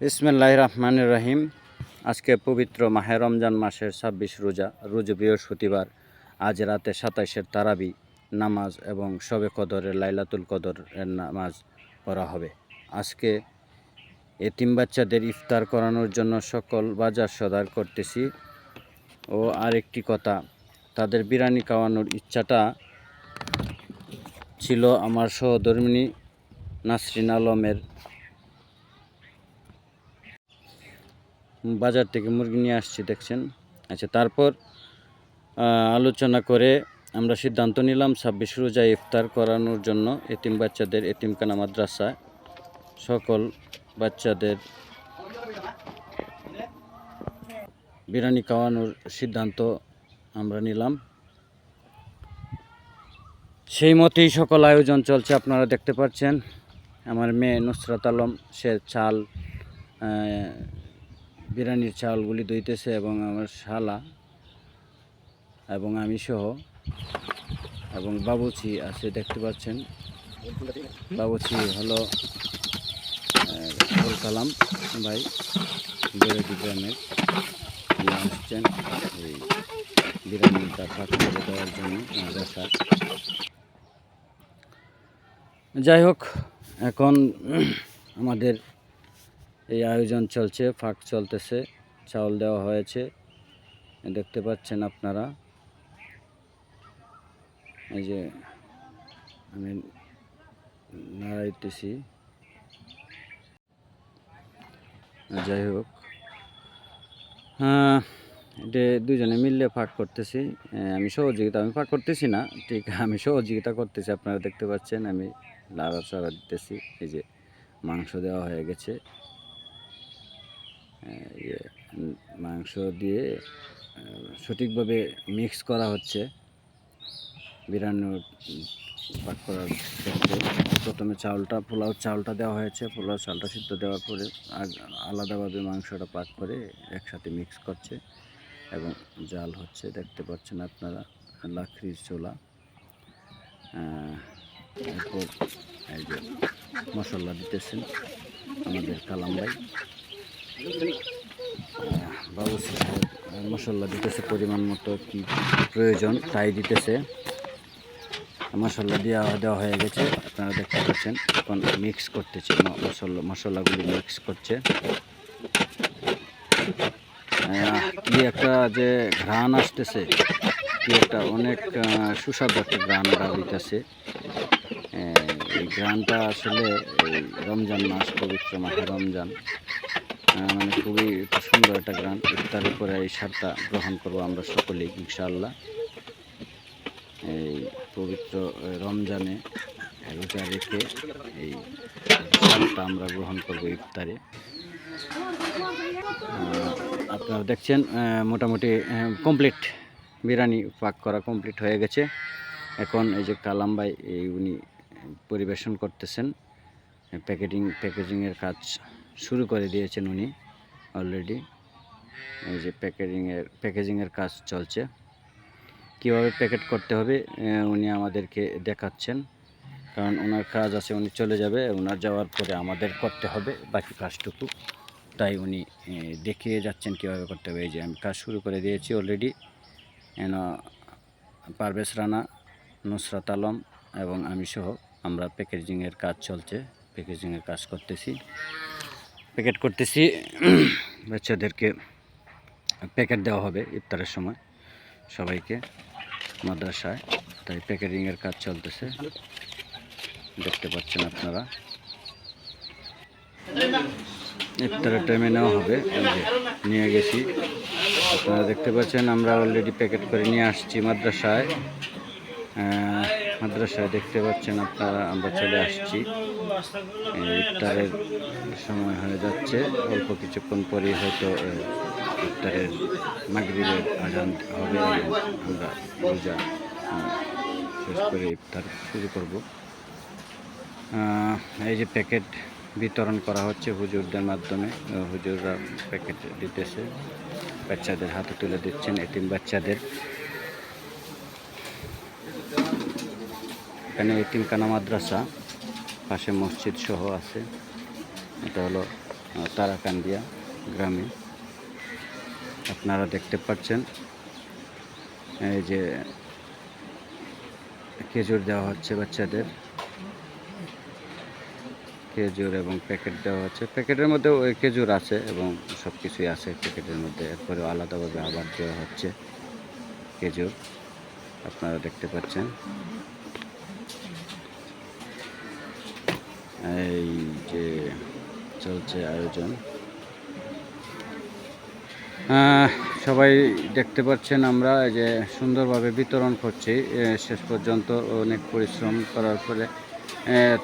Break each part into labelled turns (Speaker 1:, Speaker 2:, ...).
Speaker 1: ইসমিল্লাহ রহমান রহিম। আজকে পবিত্র মাহে রমজান মাসের ছাব্বিশ রোজা, রোজ বৃহস্পতিবার, আজ রাতে সাতাইশের তারাবি, নামাজ এবং শবে কদরের লাইলাতুল কদরের নামাজ পড়া হবে। আজকে এতিম বাচ্চাদের ইফতার করানোর জন্য সকল বাজার সদার করতেছি। ও আরেকটি কথা, তাদের বিরানি খাওয়ানোর ইচ্ছাটা ছিল আমার সহধর্মিনী নাসরিন আলমের বাজার থেকে মুরগি নিয়ে আসছি, দেখছেন? আচ্ছা তারপর আলোচনা করে আমরা সিদ্ধান্ত নিলাম ছাব্বিশ রোজা ইফতার করানোর জন্য এতিম বাচ্চাদের এতিমখানা মাদ্রাসা। সকল বাচ্চাদের বিরিয়ানি খাওয়ানোর সিদ্ধান্ত আমরা নিলাম। সেই মতেই সকল আয়োজন চলছে, আপনারা দেখতে পাচ্ছেন। আমার মেয়ে নুসরাত আলম, সে চাল বিরিয়ানির চাউলগুলি দইতেছে এবং আমার শালা এবং আমি সহ এবং বাবুচি আছে, দেখতে পাচ্ছেন? বাবুচি হলো কালাম ভাই বেরোদি গ্রামের আসছেন এই বিরিয়ানিটা পাক করে দেওয়ার জন্য মাদ্রাসা। যাই হোক, এখন আমাদের এই আয়োজন চলছে, ফাঁক চলতেছে, চাউল দেওয়া হয়েছে। দেখতে পাচ্ছেন আপনারা। এই যে আমি নাড়াইতেছি। যাই হোক। হ্যাঁ এটা দুজনে মিললে ফাঁক করতেছি। আমি সহযোগিতা, আমি ফাঁক করতেছি না, ঠিক, আমি সহযোগিতা করতেছি, আপনারা দেখতে পাচ্ছেন, আমি লাড়া চাড়া দিতেছি। এই যে মাংস দেওয়া হয়ে গেছে। মাংস দিয়ে সঠিকভাবে মিক্স করা হচ্ছে। বিরিয়ানির পাক করার ক্ষেত্রে প্রথমে চাউলটা পোলাও চাউলটা দেওয়া হয়েছে। পোলাও চালটা সিদ্ধ দেওয়ার পরে আলাদাভাবে মাংসটা পাক করে একসাথে মিক্স করছে এবং জাল হচ্ছে। দেখতে পাচ্ছেন আপনারা, লাকড়ির চোলা। এরপর এই যে মশলা দিতেছেন আমাদের কালাম ভাই। মশলা দিতেছে পরিমাণ মতো কি প্রয়োজন, তাই দিতেছে। মশলা দেওয়া দেওয়া হয়ে গেছে, আপনারা দেখতে পাচ্ছেন, এখন মিক্স করতেছে। মশলা মশলাগুলি মিক্স করছে। কি একটা যে ঘ্রাণ আসতেছে, কি একটা অনেক সুস্বাদু একটা ঘ্রাণ হইতেছে এই ঘ্রাণটা আসলে রমজান মাস পবিত্র মাসে রমজান। মানে খুবই সুন্দর একটা গান। তার উপরে এই সারটা গ্রহণ করব আমরা সকলেই, ইনশাআল্লাহ। এই পবিত্র রমজানে রোজা রেখে এই সারটা আমরা গ্রহণ করব ইফতারে। আপনারা দেখছেন মোটামুটি কমপ্লিট বিরিয়ানি পাক করা কমপ্লিট হয়ে গেছে। এখন এই যে কালাম ভাই, এই উনি পরিবেশন করতেছেন, প্যাকেটিং, প্যাকেজিংয়ের কাজ। শুরু করে দিয়েছেন উনি অলরেডি এই যে প্যাকেজিংয়ের প্যাকেজিংয়ের কাজ চলছে। কীভাবে প্যাকেট করতে হবে উনি আমাদেরকে দেখাচ্ছেন। কারণ ওনার কাজ আছে, উনি চলে যাবে ওনার যাওয়ার পরে আমাদের করতে হবে বাকি কাজটুকু। তাই উনি দেখিয়ে যাচ্ছেন কীভাবে করতে হবে। এই যে আমি কাজ শুরু করে দিয়েছি অলরেডি এন, পারভেজ রানা, নুসরাত আলম এবং আমি সহ আমরা প্যাকেজিংয়ের কাজ চলছে প্যাকেজিংয়ের কাজ করতেছি। প্যাকেট করতেছি। বাচ্চাদেরকে প্যাকেট দেওয়া হবে ইফতারের সময় সবাইকে মাদ্রাসায়। তাই প্যাকেটিংয়ের কাজ চলতেছে। দেখতে পাচ্ছেন আপনারা। ইফতারের টাইমে নেওয়া হবে। নিয়ে গেছি। আপনারা দেখতে পাচ্ছেন আমরা অলরেডি প্যাকেট করে নিয়ে আসছি মাদ্রাসায়। মাদ্রাসায় দেখতে পাচ্ছেন আপনারা, আমরা চলে আসছি। ইফতারের সময় হয়ে যাচ্ছে। অল্প কিছুক্ষণ পরেই হয়তো ইফতারের মাগরিবের আজান হবে আমরা রোজা শেষ করে ইফতার শুরু করব। এই যে প্যাকেট বিতরণ করা হচ্ছে হুজুরদের মাধ্যমে হুজুররা প্যাকেট দিতেছে, বাচ্চাদের হাতে তুলে দিচ্ছেন, এতিম বাচ্চাদের। এখানে এতিমখানা মাদ্রাসা, পাশে মসজিদ সহ আছে। এটা হলো তারাকান্দিয়া গ্রামে। আপনারা দেখতে পাচ্ছেন, এই যে খেজুর দেওয়া হচ্ছে বাচ্চাদের। খেজুর এবং প্যাকেট দেওয়া হচ্ছে। প্যাকেটের মধ্যে ওই খেজুর আছে এবং সব কিছুই আছে প্যাকেটের মধ্যে। এরপরে আলাদাভাবে আবার দেওয়া হচ্ছে খেজুর। আপনারা দেখতে পাচ্ছেন। এই যে চলছে আয়োজন। সবাই দেখতে পাচ্ছেন আমরা যে সুন্দরভাবে বিতরণ করছি। শেষ পর্যন্ত অনেক পরিশ্রম করার পরে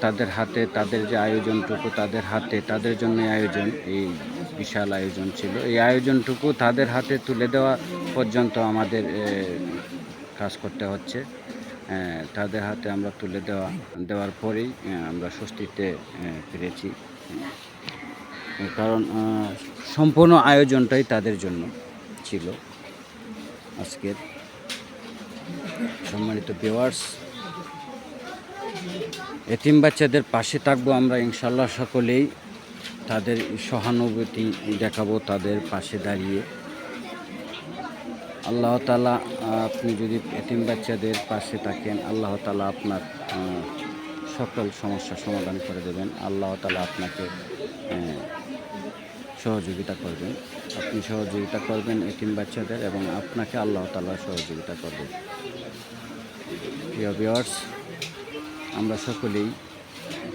Speaker 1: তাদের হাতে, তাদের যে আয়োজনটুকু, তাদের হাতে, তাদের জন্য আয়োজন, এই বিশাল আয়োজন ছিল। এই আয়োজনটুকু তাদের হাতে তুলে দেওয়া পর্যন্ত আমাদের কাজ করতে হচ্ছে। তাদের হাতে আমরা তুলে দেওয়া, দেওয়ার পরেই আমরা স্বস্তিতে ফিরেছি। কারণ সম্পূর্ণ আয়োজনটাই তাদের জন্য ছিল আজকের। সম্মানিত ভিওয়ার্স এতিম বাচ্চাদের পাশে থাকব আমরা ইনশাল্লাহ সকলেই। তাদের সহানুভূতি দেখাবো, তাদের পাশে দাঁড়িয়ে। আল্লাহ তালা আপনি যদি এতিম বাচ্চাদের পাশে থাকেন, আল্লাহ তালা আপনার সকল সমস্যার সমাধান করে দেবেন। আল্লাহ তালা আপনাকে সহযোগিতা করবেন। আপনি সহযোগিতা করবেন এতিম বাচ্চাদের এবং আপনাকে আল্লাহ তালা সহযোগিতা করবেন। প্রিয় ভিওয়ার্স আমরা সকলেই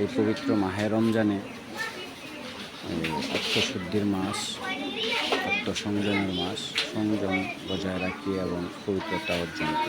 Speaker 1: এই পবিত্র মাহে রমজানে আত্মশুদ্ধির মাস আত্মসংযমের মাস সংযম বজায় রাখি এবং পবিত্রতা অর্জন করি।